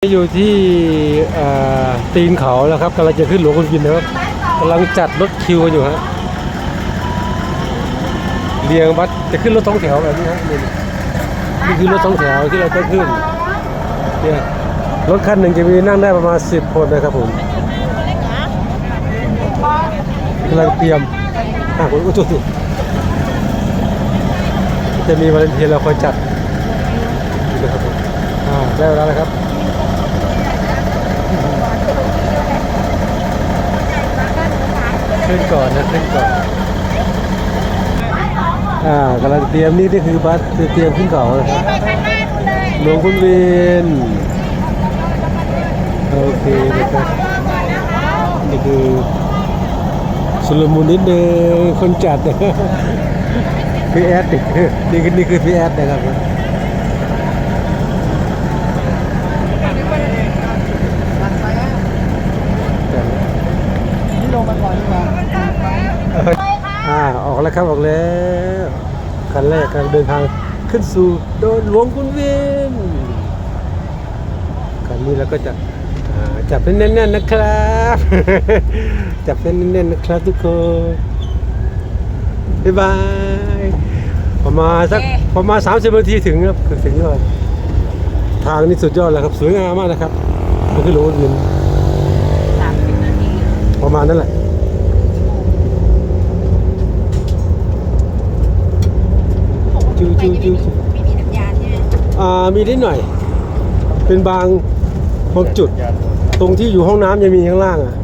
อยู่ที่ตีนเขาแล้วครับกำลังจะขึ้นหลวงคุณวินนะครับกำลังจัดรถคิวกันอยู่ฮะเรียงบัสจะขึ้นรถท้องแถวแบบนี้ฮะนี่นี่คือรถท้องแถวที่เราจะขึ้นเนี่ยรถคันหนึ่งจะมีนั่งได้ประมาณ10คนนะครับผมกำลังเตรียมอะคุณอุ้ยตุ๊จะมีวาเลนไทน์เราคอยจัดนะครับผมอ่าได้เวลาแล้วครับ ขึ้นก่อนนะขึ้นก่อน อ่ากำลังเตรียมนี่นี่คือบัสเตรียมขึ้นเขานะครับหลวงคุณวินโอเคนะครับนี่คือสุลมุนนิดนึงคนจัด พี่แอดนี่นี่คือนี่คือพี่แอดนะครับจัด นี่ลงมาก่อนดีกว่า อ่าออกแล้วครับออกแล้วคันแรกการเดินทางขึ้นสู่โดนหลวงคุณวินคันนี้เราก็จะอ่าจับเป็นแน่นๆนะครับ จับเป็นแน่นๆนะครับทุกคนบ๊ายบายประมาณสักประมาณ30นาทีถึงครับถึงยอดทางนี้สุดยอดแล้วครับสวยงามมากนะครับมันคือหลวงคุณวินสามสิบนาทีประมาณนั้นแหละ จูจูจูจูไม่มีสัญญาณใช่ไหมอ่ามีนิดหน่อย เป็นบางบางจุด ตรงที่อยู่ห้องน้ำยังมีข้างล่างอะ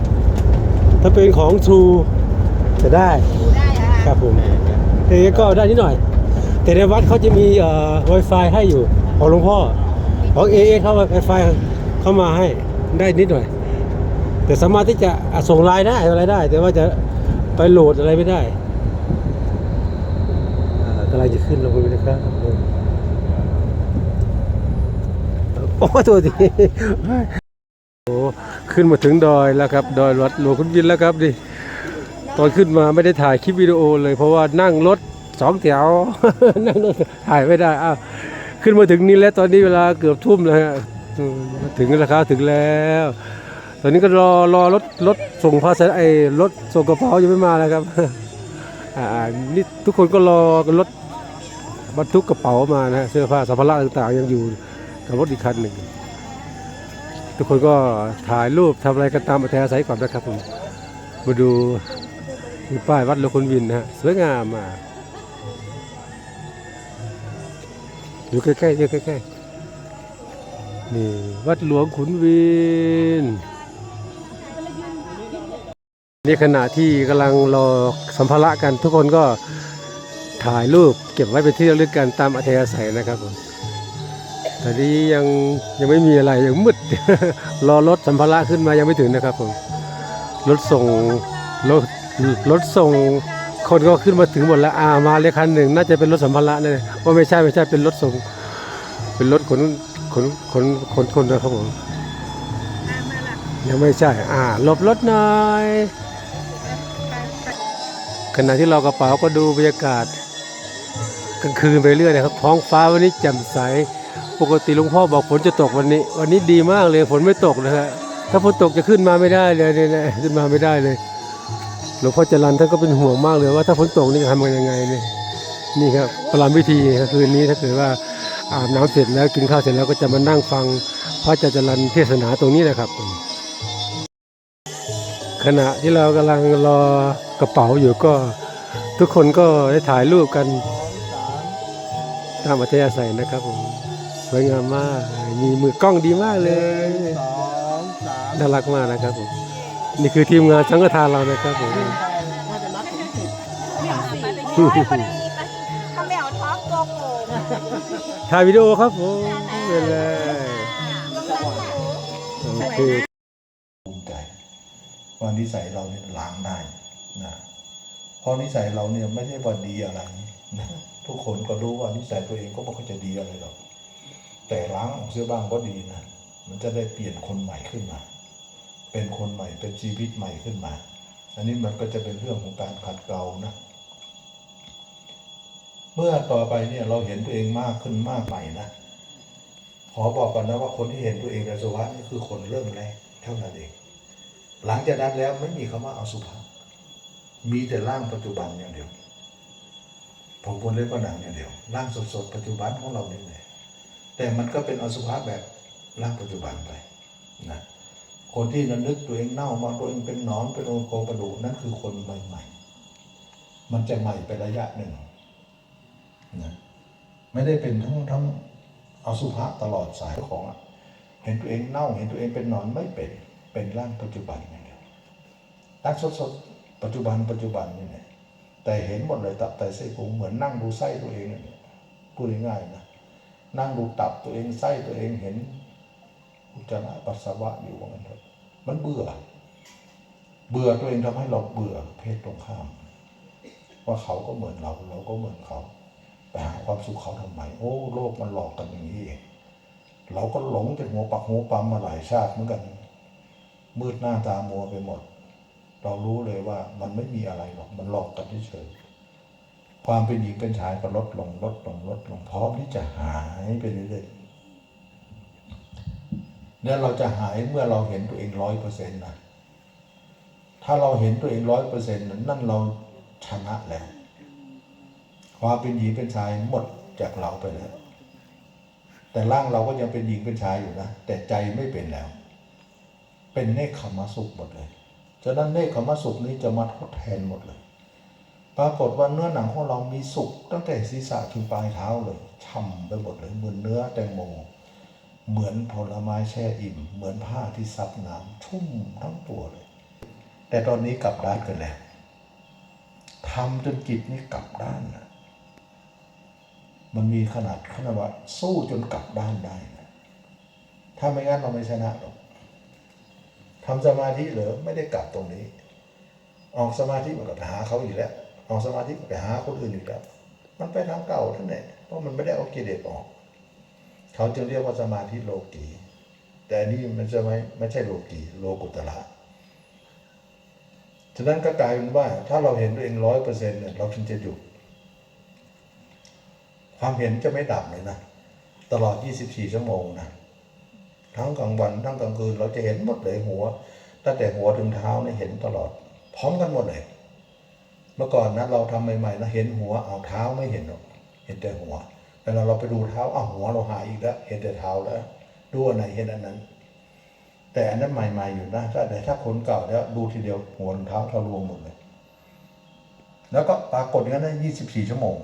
ถ้าเป็นของทรูจะได้ดูได้แล้วคค่ะรับผมเอก็ได้นิดหน่อย แต่ในวัดเขาจะมีเอ่อ Wi-Fi ให้อยู่ของหลวงพ่อของเอเอเข้า Wi-Fi เข้ามาให้ได้นิดหน่อย แต่สามารถที่จะอะส่งไลน์ได้อะไรได้ แต่ว่าจะไปโหลดอะไรไม่ได้อ่ากำลังจะขึ้นลงไปนะครับโอ้ตัวทีโอ้ขึ้นมาถึงดอยแล้วครับดอยวัดหลวงคุณวินแล้วครับดิตอนขึ้นมาไม่ได้ถ่ายคลิปวิดีโอเลยเพราะว่านั่งรถสองแถวนั่งรถถ่ายไม่ได้อ้าวขึ้นมาถึงนี่แล้วตอนนี้เวลาเกือบทุ่มแล้วฮะถึงแล้วครับถึงแล้ว ตอนนี้ก็รอรอรถรถส่งภาษาไอรถส่งกระเป๋ายังไม่มาแล้วครับอ่านี่ทุกคนก็รอรถ บรรทุกกระเป๋ามานะฮะเสื้อผ้าสัมภาระต่างๆ ยังอยู่กับรถอีกคันหนึ่ง ทุกคนก็ถ่ายรูปทำอะไรกันตามอัธยาศัยก่อนนะครับผมมาดูมีป้ายวัดหลวงคุณวินนะฮะสวยงามมากอยู่ใกล้ๆอยู่ใกล้ๆนี่วัดหลวงขุนวินนี่ขณะที่กำลังรอสัมภาระกันทุกคนก็ ถ่ายรูปเก็บไว้เป็นที่ระลึกกันตามอัธยาศัยนะครับผมตอนนี้ยังยังไม่มีอะไรยังมืด รอรถสัมภาระขึ้นมายังไม่ถึงนะครับผมรถส่งรถรถส่งคนก็ขึ้นมาถึงหมดแล้วอามาเลยคันหนึ่งน่าจะเป็นรถสัมภาระเนี่ยว่าไม่ใช่ไม่ใช่เป็นรถส่ง เป็นรถขนขนขนขนคนนะครับผมยังไม่ใช่ อ่าหลบรถหน่อยขณะที่เรากระเป๋าก็ดูบรรยากาศ กลางคืนไปเรื่อยนะครับท้องฟ้าวันนี้แจ่มใส ปกติหลวงพ่อบอกฝนจะตกวันนี้ วันนี้ดีมากเลยฝนไม่ตกนะฮะถ้าฝนตกจะขึ้นมาไม่ได้เลยเนี่ยขึ้นมาไม่ได้เลยหลวงพ่อจรันท่านก็เป็นห่วงมากเลยว่าถ้าฝนตกนี่จะทำกันยังไงนี่นี่ครับประลามพิธีคืนนี้ถ้าเกิดว่าอาบน้ำเสร็จแล้วกินข้าวเสร็จแล้วก็จะมานั่งฟังพระอาจารย์จรันเทศนาตรงนี้นะครับ ขณะที่เรากำลังรอกระเป๋าอยู่ก็ทุกคนก็ได้ถ่ายรูปกัน ตามอัธยาศัยนะครับผมสวยงามมาก มีมือกล้องดีมากเลยสองสามน่ารักมากนะครับผมนี่คือทีมงานสังฆทานเรานะครับผมน่าจะนัดถึงสิบโอ้ยพอดีไปทำแมวท็อกโกโก้ถ่ายวิดีโอครับผมไปเลยโอเคภูมิใจว่านิสัยเราเนี่ยล้างได้นะเพราะนิสัยเราเนี่ยไม่ใช่ว่าดีอะไรนะ ทุกคนก็รู้ว่านิสัยตัวเองก็ไม่ค่อยจะดีอะไรหรอกแต่ล้างออกเสียบ้างก็ดีนะมันจะได้เปลี่ยนคนใหม่ขึ้นมา เป็นคนใหม่เป็นชีวิตใหม่ขึ้นมา อันนี้มันก็จะเป็นเรื่องของการขัดเกลานะ เมื่อต่อไปเนี่ยเราเห็นตัวเองมากขึ้นมากใหม่นะขอบอกก่อนนะว่าคนที่เห็นตัวเองในสุภาพนี่คือคนเริ่มแรกเท่านั้นเอง หลังจากนั้นแล้วไม่มีคำว่าอสุภะมีแต่ร่างปัจจุบันอย่างเดียว ผมควรเล่นก็หนังอย่างเดียวร่างสดๆปัจจุบันของเรานี่แหละแต่มันก็เป็นอสุภะแบบร่างปัจจุบันไปนะคนที่ระลึกตัวเองเน่ามองตัวเองเป็นหนอนเป็นองค์โครงกระดูกนั่นคือคนใหม่ๆ มันจะใหม่ไประยะหนึ่งนะไม่ได้เป็นทั้งทั้งอสุภะตลอดสายของเห็นตัวเองเน่าเห็นตัวเองเป็นหนอนไม่เป็นเป็นร่างปัจจุบันอย่างเดียวร่างสดๆปัจจุบันปัจจุบันนี่แหละ แต่เห็นหมดเลยตับไตไส้พุงเหมือนนั่งดูไส้ตัวเองพูดง่ายๆนะนั่งดูตับตัวเองไส้ตัวเองเห็นอุจจาระปัสสาวะอยู่ว่างั้นเถอะมันเบื่อ เบื่อตัวเองทำให้เราเบื่อเพศตรงข้าม ว่าเขาก็เหมือนเรา เราก็เหมือนเขาไปหาความสุขเขาทำไมโอ้โลกมันหลอกกันอย่างนี้เองเราก็หลงจากหัวปักหัวปั๊มมาหลายชาติเหมือนกัน มืดหน้าตามัวไปหมด เรารู้เลยว่ามันไม่มีอะไรหรอก มันหลอกกันเฉยๆความเป็นหญิงเป็นชายก็ลดลงลดลงลดลงพร้อมที่จะหายไปเรื่อยๆเนี่ยเราจะหายเมื่อเราเห็นตัวเองร้อยเปอร์เซ็นต์นะถ้าเราเห็นตัวเองร้อยเปอร์เซ็นต์นั่นเราชนะแล้วความเป็นหญิงเป็นชายหมดจากเราไปแล้ว แต่ร่างเราก็ยังเป็นหญิงเป็นชายอยู่นะ แต่ใจไม่เป็นแล้ว เป็นเนคขมสุขหมดเลย ฉะนั้นเนคขมสุขนี้จะมาทดแทนหมดเลย ปรากฏว่าเนื้อหนังของเรามีสุข ตั้งแต่ศีรษะถึงปลายเท้าเลยช่ำไปหมดเลยเหมือนเนื้อแตงโม เหมือนผลไม้แช่อิ่ม เหมือนผ้าที่ซับน้ำชุ่มทั้งตัวเลย แต่ตอนนี้กลับด้านกันแล้วทำจนจิตนี่กลับด้านนะมันมีขนาดขนาดว่าสู้จนกลับด้านได้นะถ้าไม่งั้นเราไม่ชนะหรอก ทำสมาธิเหรอไม่ได้กลับตรงนี้ ออกสมาธิมันก็ไปหาเขาอีกแล้ว ออกสมาธิก็ไปหาคนอื่นอีกแล้ว มันไปทางเก่าท่านเนี่ยเพราะมันไม่ได้เอากิเลสออก เขาจึงเรียกว่าสมาธิโลกีแต่นนี้มันจะไม่ไม่ใช่โลกีโลกุตระฉะนั้นก็กลายเป็นว่า ถ้าเราเห็นตัวเองร้อยเปอร์เซ็นต์เนี่ยเราถึงจะหยุดความเห็นจะไม่ดับเลยนะ ตลอด 24 ชั่วโมงนะ ทั้งกลางวันทั้งกลางคืน เราจะเห็นหมดเลยหัว ตั้งแต่หัวถึงเท้าเนี่ยเห็นตลอด พร้อมกันหมดเลย เมื่อก่อนนะเราทำใหม่ๆนะเห็นหัวเอาเท้าไม่เห็นหรอกเห็นแต่หัว แต่เราเราไปดูเท้าเอาหัวเราหายอีกแล้ว เห็นแต่เท้าแล้วดูอันไหนเห็นอันนั้น แต่อันนั้นใหม่ๆอยู่นะถ้าแต่ถ้าคนเก่าแล้วดูทีเดียวหัวถึงเท้าทะลวงหมดเลย แล้วก็ปรากฏงั้นได้24ชั่วโมง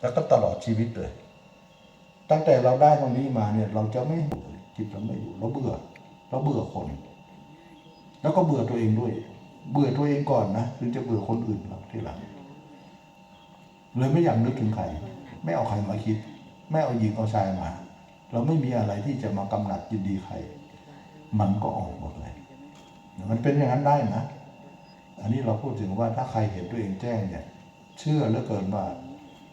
แล้วก็ตลอดชีวิตเลยตั้งแต่เราได้ตรงนี้มาเนี่ยเราจะไม่ จิตเราไม่อยู่เราเบื่อเราเบื่อคน แล้วก็เบื่อตัวเองด้วย เบื่อตัวเองก่อนนะถึงจะเบื่อคนอื่นหรอกทีหลังเลยไม่อยากนึกถึงใครไม่เอาใครมาคิด ไม่เอาหญิงเอาชายมา เราไม่มีอะไรที่จะมากำหนัดยินดีใคร มันก็ออกหมดเลย มันเป็นอย่างนั้นได้นะ อันนี้เราพูดถึงว่าถ้าใครเห็นตัวเองแจ้งเนี่ย เชื่อเหลือเกินว่า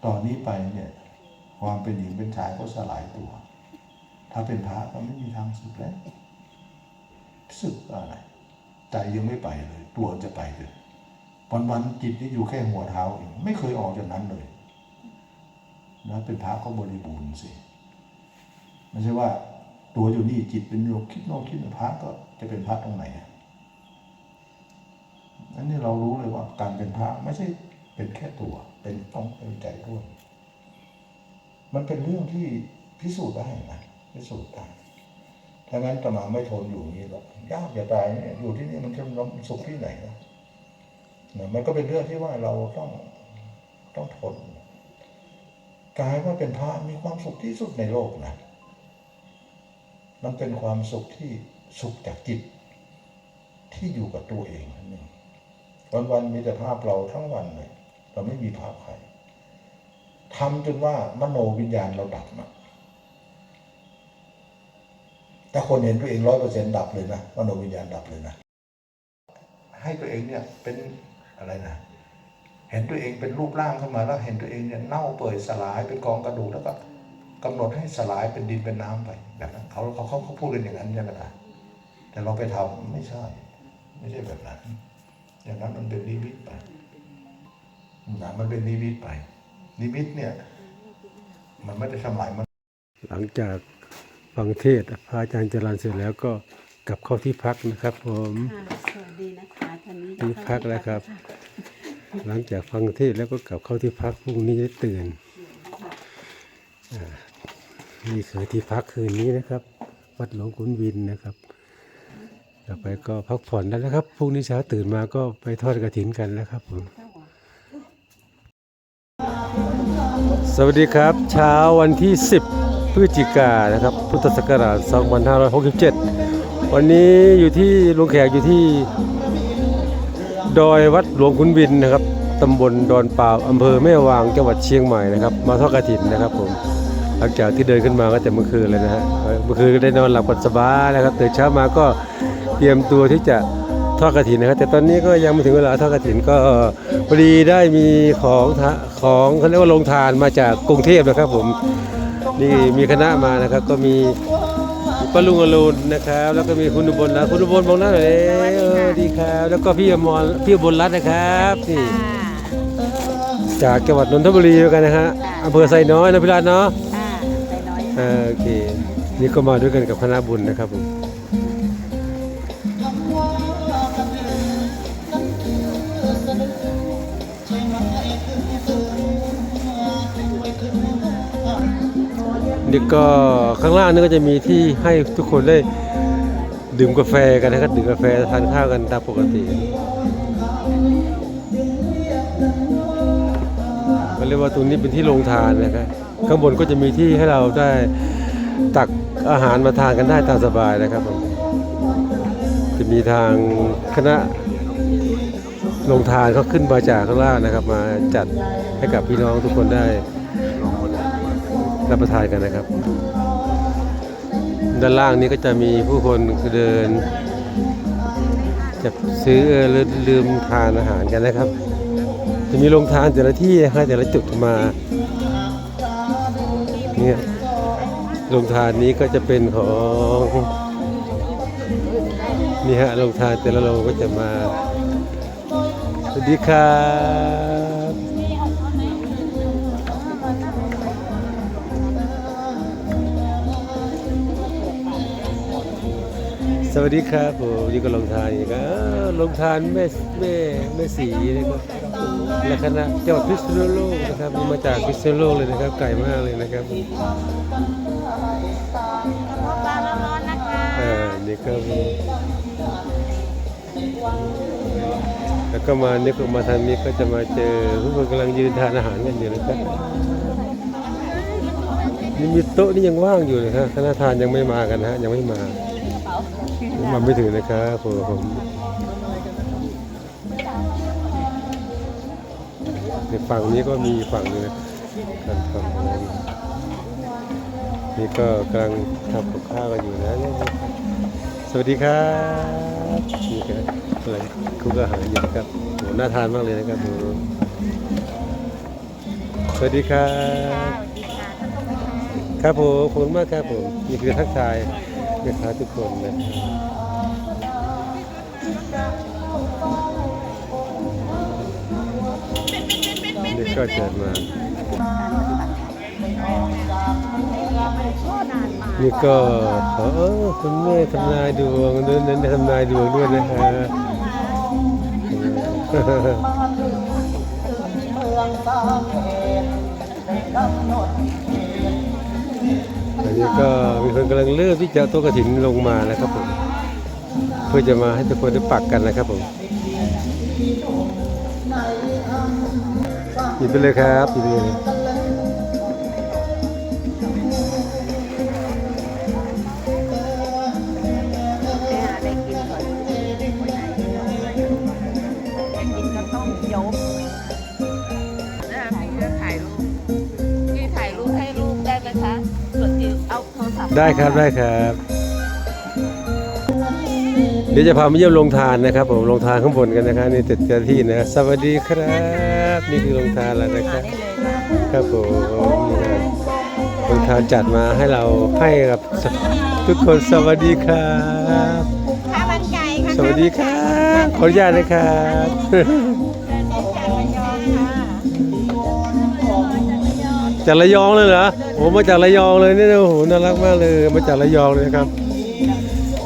ตอนนี้ไปเนี่ย ความเป็นหญิงเป็นชายก็สลายตัว ถ้าเป็นพระก็ไม่มีทางสึกแล้วสึกอะไร ใจยังไม่ไปเลยตัวจะไปเลยวันวันๆจิตนี่อยู่แค่หัวเท้าเองไม่เคยออกจากนั้นเลยนะเป็นพระก็บริบูรณ์สิไม่ใช่ว่า ตัวอยู่นี่จิตเป็นโยกคิดโน่นคิดพระก็จะเป็นพระตรงไหนอะอันนี้เรารู้เลยว่าการเป็นพระไม่ใช่เป็นแค่ตัว เป็นต้องเป็นใจด้วย มันเป็นเรื่องที่พิสูจน์ได้นะ พิสูจน์ได้ถ้างั้นตมาไม่ทนอยู่นี้หรอกยากจะตายเนี่ยอยู่ที่นี่มันจะสุขที่ไหนนะนะมันก็เป็นเรื่องที่ว่าเราต้องต้องทนกลายว่าเป็นพระมีความสุขที่สุดในโลกนะมันเป็นความสุขที่สุขจากจิต ที่อยู่กับตัวเองนั่นเองวันๆมีแต่ภาพเราทั้งวันเลย เราไม่มีภาพใครทำจนว่ามโนวิญญาณเราดับนะ ถ้าคนเห็นตัวเองร้อยเปอร์เซ็นต์ดับเลยนะมโนวิญญาณดับเลยนะ ให้ตัวเองเนี่ยเป็นอะไรนะ เห็นตัวเองเป็นรูปร่างขึ้นมาแล้วเห็นตัวเองเนี่ยเน่าเปื่อยสลายเป็นกองกระดูกแล้วก็กำหนดให้สลายเป็นดินเป็นน้ำไปแบบนั้นเขาเขาเขาเขาพูดกันอย่างนั้นใช่ไหมล่ะแต่เราไปทำไม่ใช่ ไม่ใช่แบบนั้น อย่างนั้นมันเป็นนิมิตไปนะมันเป็นนิมิตไป นิมิตเนี่ย มันไม่ได้ทำลายมัน หลังจาก ฟังเทศน์พระอาจารย์จรันเสร็จแล้วก็กลับเข้าที่พักนะครับ ผมค่ะสวัสดีนะคะท่านนี้ที่พักแล้วครับ หลังจากฟังเทศน์แล้วก็กลับเข้าที่พักพรุ่งนี้จะตื่นอ่านี่คือที่พักคืนนี้นะครับ วัดหลวงขุนวินนะครับต่อไปก็พักผ่อนได้แล้วครับพรุ่งนี้เช้าตื่นมาก็ไปทอดกระถินกันแล้วครับผมสวัสดีครับ เช้าวันที่ 10 พฤศจิกานะครับ พุทธศักราช 2567 วันนี้อยู่ที่ลุงแขกอยู่ที่ ดอยวัดหลวงขุนวินนะครับตำบลดอนป่าอำเภอแม่วางจังหวัดเชียงใหม่นะครับ มาทอดกระถินนะครับผมหลังจากที่เดินขึ้นมาก็แต่เมื่อคืนเลยนะฮะเมื่อคืนก็ได้นอนหลับกันสบายนะครับตื่นเช้ามาก็เตรียมตัวที่จะทอดกระถินนะครับ แต่ตอนนี้ก็ยังไม่ถึงเวลาทอดกระถินก็พอดีได้มีของทะของเขาเรียกว่าลงทานมาจากกรุงเทพนะครับผม นี่มีคณะมานะครับ ก็มีป้าลุงอรุณนะครับ แล้วก็มีคุณอุบลนะคุณอุบลมองหน้าหน่อยเลยเออดีครับ แล้วก็พี่อมรพี่อุบลรัตน์นะครับนี่จากจังหวัดนนทบุรีเหมือนกันนะฮะอำเภอไซน้อยนะพี่รัตน์เนาะค่ะไปน้อยเออโอเค นี่ก็มาด้วยกันกับคณะบุญนะครับผม นี่ก็ข้างล่างนี่ก็จะมีที่ให้ทุกคนได้ดื่มกาแฟกันนะครับดื่มกาแฟทานข้าวกันตามปกติก็เรียกว่าตรงนี้เป็นที่โรงทานนะครับข้างบนก็จะมีที่ให้เราได้ตักอาหารมาทานกันได้ตามสบายนะครับผมจะมีทางคณะโรงทานเขาขึ้นมาจากข้างล่างนะครับ มาจัดให้กับพี่น้องทุกคนได้ รับประทานกันนะครับ ด้านล่างนี้ก็จะมีผู้คนเดิน จะซื้อเออลืมลืมทานอาหารกันนะครับ จะมีโรงทานแต่ละที่นะฮะแต่ละจุดมาเนี่ยโรงทานนี้ก็จะเป็นของนี่ฮะโรงทานแต่ละโรงก็จะมาสวัสดีครับ สวัสดีครับผมนี่ก็โรงทานอีกอ่าโรงทานแม่แม่แม่สีนะครับและคณะจังหวัดพิษณุโลกนะครับนี่มาจากพิษณุโลกเลยนะครับไกลมากเลยนะครับอ่านี่ก็มีแล้วก็มานี่ก็มาทางนี้ก็จะมาเจอทุกคนกำลังยืนทานอาหารกันอยู่นะครับนี่มีโต๊ะนี่ยังว่างอยู่นะครับคณะทานยังไม่มากันนะฮะยังไม่มา มาไม่ถึงนะครับผมผมในฝั่งนี้ก็มีฝั่งหนึงนะกันฝั่งโน้นนี่ก็กำลังทำกับข้าวกันอยู่นะเนี่ยสวัสดีครับนี่ครับอะไรคุกอาหารอยู่นะครับโหน่าทานมากเลยนะครับโหสวัสดีครับ ครับผมขอบคุณมากครับผมนี่คือทักทาย แม่ค้าทุกคนนะครับนี่ก็จะมานี่ก็ขอคุณแม่ทำนายดวงด้วยนั้นทำนายดวงด้วยนะฮะเมืองสร้างเหตุในด นี้ก็มีคนกำลังเริ่มที่จะเอาโต๊ะกระถินลงมาแล้วครับผมเพื่อจะมาให้ทุกคนได้ปักกันนะครับผมหยิบไปเลยครับหยิบไปเลย ได้ครับได้ครับ เดี๋ยวจะพามาเยี่ยมโรงทานนะครับ ผมโรงทานข้างบนกันนะครับนี่ติดกันที่นะสวัสดีครับ นี่คือโรงทานแล้วนะครับได้เลยค่ะครับผมนี่ครับโรงทานจัดมาให้เราให้กับทุกคนสวัสดีครับข้าวมันไก่ค่ะสวัสดีครับขออนุญาตนะครับ จากระยองค่ะจากระยองเลยเหรอโอ้มาจากระยองเลยเนี่ยโอ้โหน่ารักมากเลย มาจากระยองเลยนะครับ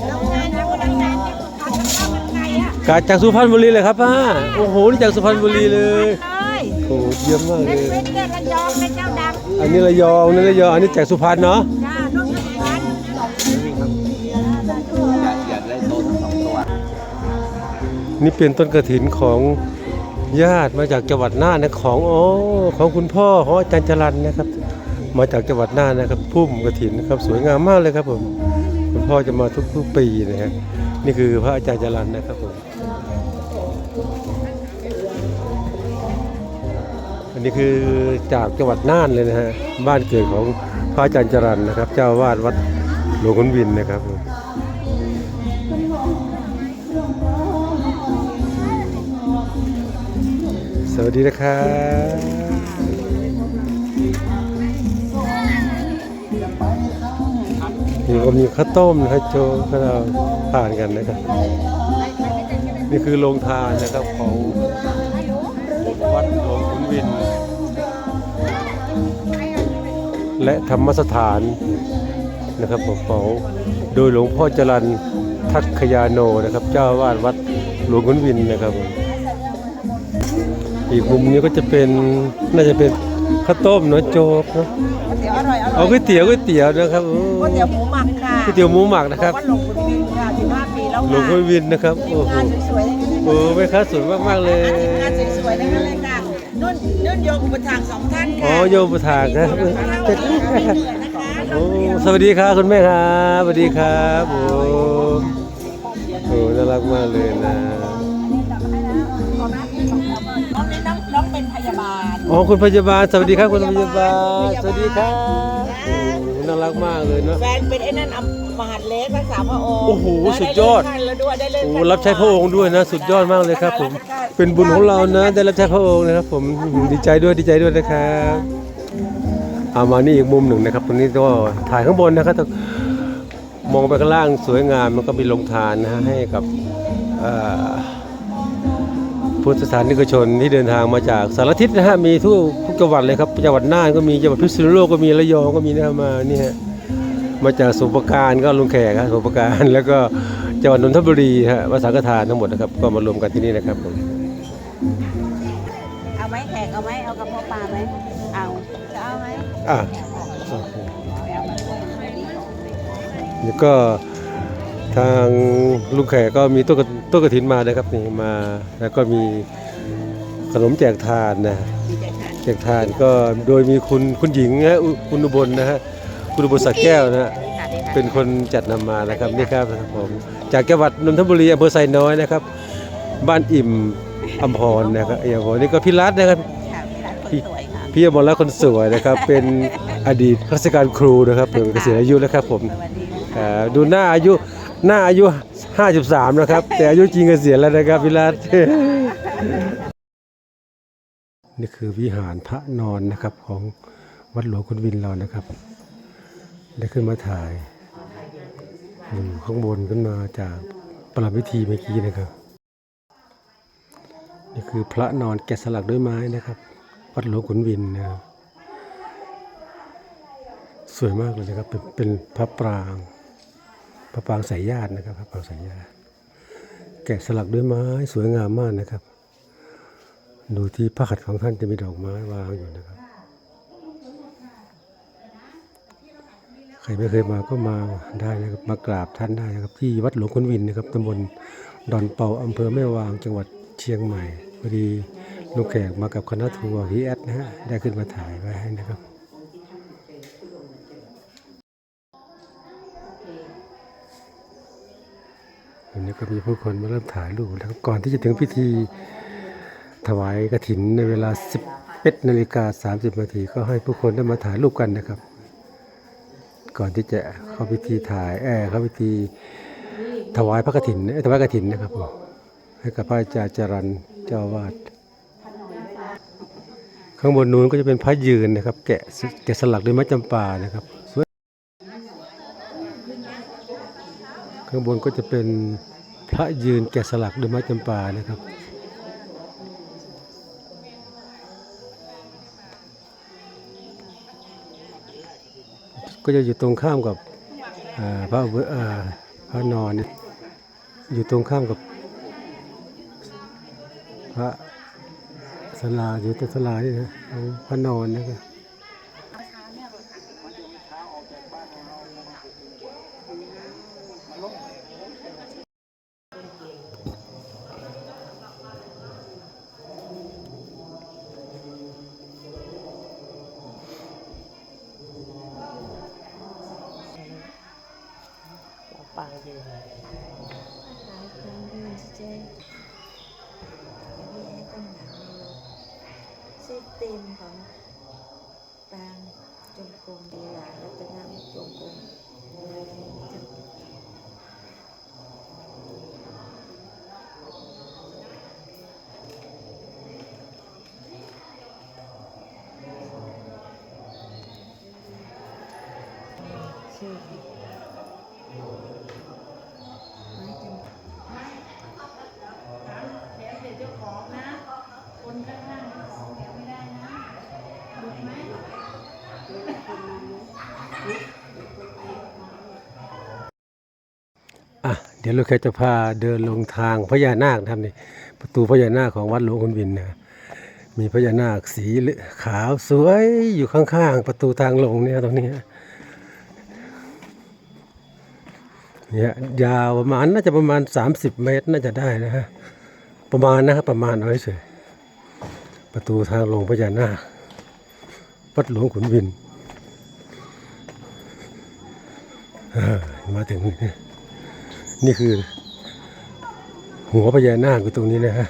โรงงานอยู่โรงงานที่ทำข้าวมันไก่อะกาจากสุพรรณบุรีเลยครับป้าโอ้โหนี่จากสุพรรณบุรีเลยเลยโอ้โหเยี่ยมมากเลเป็นยเวทเกิดระยองเป็นเจ้าดังอันนี้ระยองนี่ระยองอันนี้จากสุพรรณเนาะจ้าน้องสุพรรณนี่เป็นต้นกระถินของ ญาติมาจากจังหวัดน่านนะของอ๋อของคุณพ่อของอาจารย์จรันนะครับ มาจากจังหวัดน่านนะครับพุ่มกระถินนะครับ สวยงามมากเลยครับผมคุณพ่อจะมาทุกๆปีนะฮะนี่คือพระอาจารย์จรันนะครับผมอันนี้คือจากจังหวัดน่านเลยนะฮะบ้านเกิดของพระอาจารย์จรันนะครับ เจ้าอาวาดวัดหลวงขุนวินนะครับผม วัสดีนะครับนี่ก็มีข้าวต้มนะครับโจก็เราทานกันนะครับ นี่คือโรงทานนะครับของวัดหลวงขุนวิน และธรรมสถานนะครับผมของโดยหลวงพ่อจรันทักขยาโนนะครับ เจ้าอาวาดวัดหลวงขุนวินนะครับผม อีกมุมนี้ก็จะเป็นน่าจะเป็นข้าวต้มเนาะโจ๊กเนาะเดี๋ยวอร่อยอร่เอาอยก๋วยเตี๋ยวก๋วยเตี๋ยวนะครับโอ้ก๋วยเตี๋ยวหมูหมักค่ะก๋วยเตี๋ยวหมูหมักนะครับวัดหลวงขุนวินค่ะ15ปีแล้วหลวงค่ะพ่อวินนะครับทีโอ้มโหงานสวยๆทั้งนั้นโอ้แม่ค้าสวยมากๆเลย ทีมงานสวยๆทั้งนั้นเลยค่ะนุ่นนุ่นโยมอุปถากสองท่านอ๋อค่ะโยมประถากครับไม่เหนื่อยนะคะโอ้สวัสดีครับคุณแม่ครับสวัสดีครับโอ้โอ้น่ารักมากเลยนะ อ๋อคุณพยาบาลสวัสดีครับคุณพยาบาลสวัสดีครับโอ้น่ารักมากเลยเนาะ แฟนเป็นไอ้นั่นอำมหาดเล็กรักษาพระองค์โอ้โหแล้วสุดยอด ไเลื่นขั้นแล้วด้วยได้เลื่อนโอ้ขั้นรับใช้พระองค์ด้วยนะ สุดยอดมากเลยครับ ผมเป็นบุญของเรานะ ได้รับใช้พระองค์นะครับ ผมดีใจด้วยดีใจด้วยนะครับเอามานี่อีกมุมหนึ่งนะครับตรงนี้ก็ถ่ายข้างบนนะครับแต่มองไปข้างล่างสวยงามมันก็มีโรงทานนะฮะให้กับเอ่อ พุทธศาสนิกชนที่เดินทางมาจากสารทิศนะฮะมีทุกทุกจังหวัดเลยครับจังหวัดน่านก็มีจังหวัดพิษณุโลกก็มีระยองก็มีนะครับมานี่ฮะมาจากสมุพรปรการก็ลุงแขกครับสมุพรปรการแล้วก็จังหวัดนนทบุรีฮะวัดสังฆทานทั้งหมดนะครับก็มารวมกันที่นี่นะครับผมเอาไหมแขกเอาไหมเอากระเพาะปลาไหมเอาจะเอาไหมอะโอเคแล้วก็ ทางลุงแขกก็มีต้นกระต้นกระถินมานะครับนี่มาแล้วก็มีขนมแจกทานนะแจกทานก็โดยมีคุณคุณหญิงนะอุคุณอุบลนะฮะคุณอุบลสักแก้วนะฮะเป็นคนจัดนำมานะครับนี่ครับผมจากจังหวัดนนทบุรีอำเภอไซน้อยนะครับ บ้านอิ่มอมพรนะครับเอียโหนี่ก็พี่รัตน์นะครับค่ะพี่รักคนสวยค่ะพี่อมรรัตน์คนสวยนะครับ เป็นอดีตข้าราชการครูนะครับเป็นเกษียณอายุแล้วครับผมสวัสดีค่ะอ่าดูหน้าอายุ หน้าอายุ 53 นะครับ แต่อายุจริงเกษียณแล้วนะครับพี่รัตน์นี่คือวิหารพระนอนนะครับของวัดหลวงคุณวินเรานะครับ ได้ขึ้นมาถ่ายอยู่ข้างบนขึ้นมาจากประลัมพิธีเมื่อกี้นะครับนี่คือพระนอนแกะสลักด้วยไม้นะครับ วัดหลวงขุนวินนะครับสวยมากเลยนะครับเป็นเป็นพระปราง พระปางสายญาตินะครับพระปางสายญาติแกะสลักด้วยไม้สวยงามมากนะครับ ดูที่พระหัตถ์ของท่านจะมีดอกไม้วางอยู่นะครับ ใครไม่เคยมาก็มาได้นะครับมากราบท่านได้นะครับ ที่วัดหลวงขุนวินนะครับตำบลดอนเปาอำเภอแม่วางจังหวัดเชียงใหม่พอดีลูกแขกมากับคณะทัวร์พีแอดนะฮะได้ขึ้นมาถ่ายไว้ให้นะครับ วันนี้ ก็มีผู้คนมาเริ่มถ่ายรูปแล้วก่อนที่จะถึงพิธีถวายกฐินในเวลา 11นาฬิกา30นาทีก็ให้ผู้คนได้มาถ่ายรูปกันนะครับ ก่อนที่จะเข้าพิธีถ่ายแออเข้าพิธีถวายพระกฐินถวายกฐินนะครับผมให้กับพระอาจารย์จรันเจ้าวาดข้างบนนู้นก็จะเป็นพระยืนนะครับ แกะแกะสลักด้วยไม้จำปานะครับข้างบนก็จะเป็น พระยืนแกะสลักด้วยไม้จำปานะครับ ก็จะอยู่ตรงข้ามกับพระพระนอนอยู่ตรงข้ามกับ พระศาลาอยู่ตรงศาลานี่นะพระนอนนะครับ ปังดี ชื่อ เต็มของปางจงกรมดีลารัตนจงกรมชื่อไม้จำ อะ เดี๋ยวเราแค่จะพาเดินลงทางพญานาคนะครับนี่ประตูพญานาคของวัดหลวงคุณวินนะมีพญานาคสีขาวสวยอยู่ข้างๆ ประตูทางลงเนี่ยตรงนี้เนี่ยยาวประมาณน่าจะประมาณ 30 เมตรน่าจะได้นะฮะประมาณนะครับประมาณเอาเฉยประตูทางลงพญานาควัดหลวงขุนวินมาถึง นี่คือ หัวพญานาคอยู่ตรงนี้นะฮะ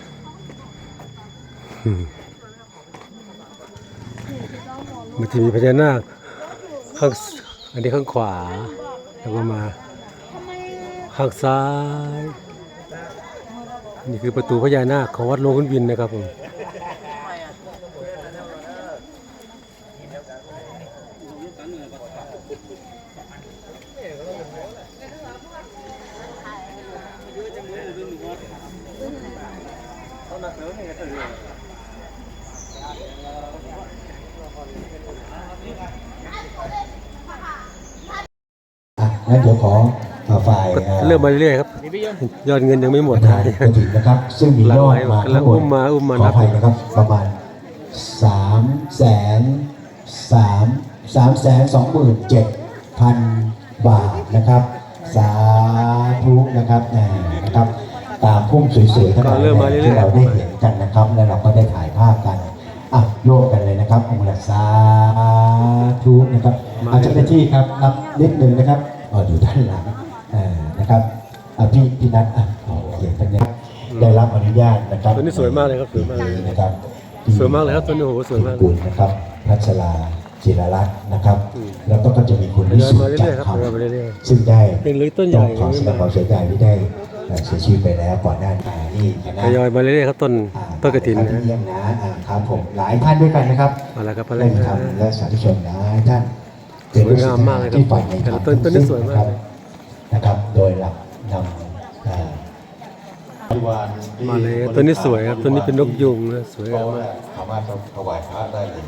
มมันจะมีพญานาคข้างอันนี้ข้างขวา แล้วก็มาข้างซ้าย นี่คือประตูพญานาคของวัดหลวงขุนวินนะครับผม อะ งั้นเดี๋ยวขอเอ่อฝ่ายอ่อเริ่มมาเรื่อยๆครับยอดเงินยังไม่หมดประธานกฐินนะครับ ซึ่งมียอดมาทั้งหมดอุ้มมาอุ้มมาขอนับอภัยนะครับ ประมาณสามแสนสามสามแสนสองหมื่นเจ็ดพันบาทนะครับ สาธุนะครับแหมนะครับ ตามพุ่มสวยๆทั้งหลายก็เริ่มมาเรื่อยๆที่เราได้เห็นกันนะครับ และเราก็ได้ถ่ายภาพกันอะร่วมกันเลยนะครับองค์ละสาธุนะครับอาจจะเป็นที่ครับนับนิดนึงนะครับอ๋ออยู่ด้านหลังเอ่อนะครับอะพี่พี่นัทอะโอเคท่านนี้ได้รับอนุญาตนะครับตัวนี้สวยมากเลยครับสวยมากเลยนะครับสวยมากเลยครับตัวนี้โอ้โหสวยมากคุณนะครับพัชราจิรรัตน์นะครับอืมแล้วก็จะมีคุณวิสุทเดินมาธิ์เรื่จัอนยๆครับทร์เดินมาเรื่อยซึ่งได้เป็นเลยต้นใหญ่ต้องขอแสดงความเสียใจที่ได้ เอ่อเสียชีวิตไปแล้วก่อนหน้านี้นี่คณะทยอยมาเรื่อยๆครับต้นอ่าต้นกระถินท่านะที่เยี่ยมนะอ่าครับผมหลายท่านด้วยกันนะครับเอาละครับพระได้เลยครัทำบและสาธุชนหลายท่านสวยงามมากเลยครับที่ฝ่ายในแต่ธรรละมต้นต้นนี้สวยมากนะครับนะครับโดยหลักนำอ่ามาเลยตัวนี้สวยครับตัวนี้เป็นนกยุงนะสวยงามมากสามารถถวายพระได้เลย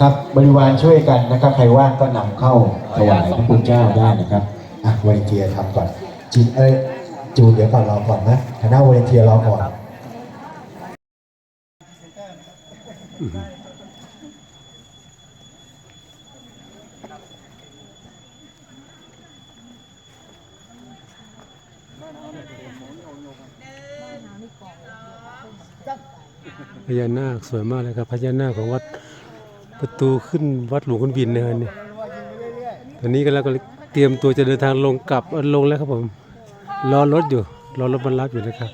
ครับบริวารช่วยกันนะครับใครว่างก็นำเข้าถวายพระคุณเจ้าได้นะครับอะวอลเทียทำก่อนจีนเอ้ย จูนเดี๋ยวก่อนรอก่อนนะคณะวอลเนเทียรอก่อนพญานาคสวยมากเลยครับพญานาคของวัดประตูขึ้นวัดหลวงคุณวินนะครับนี่ตอนนี้ก็แล้วก็เตรียมตัวจะเดินทางลงกลับลงแล้วครับผม รอรถอยู่ รอรถบรรลับอยู่นะครับ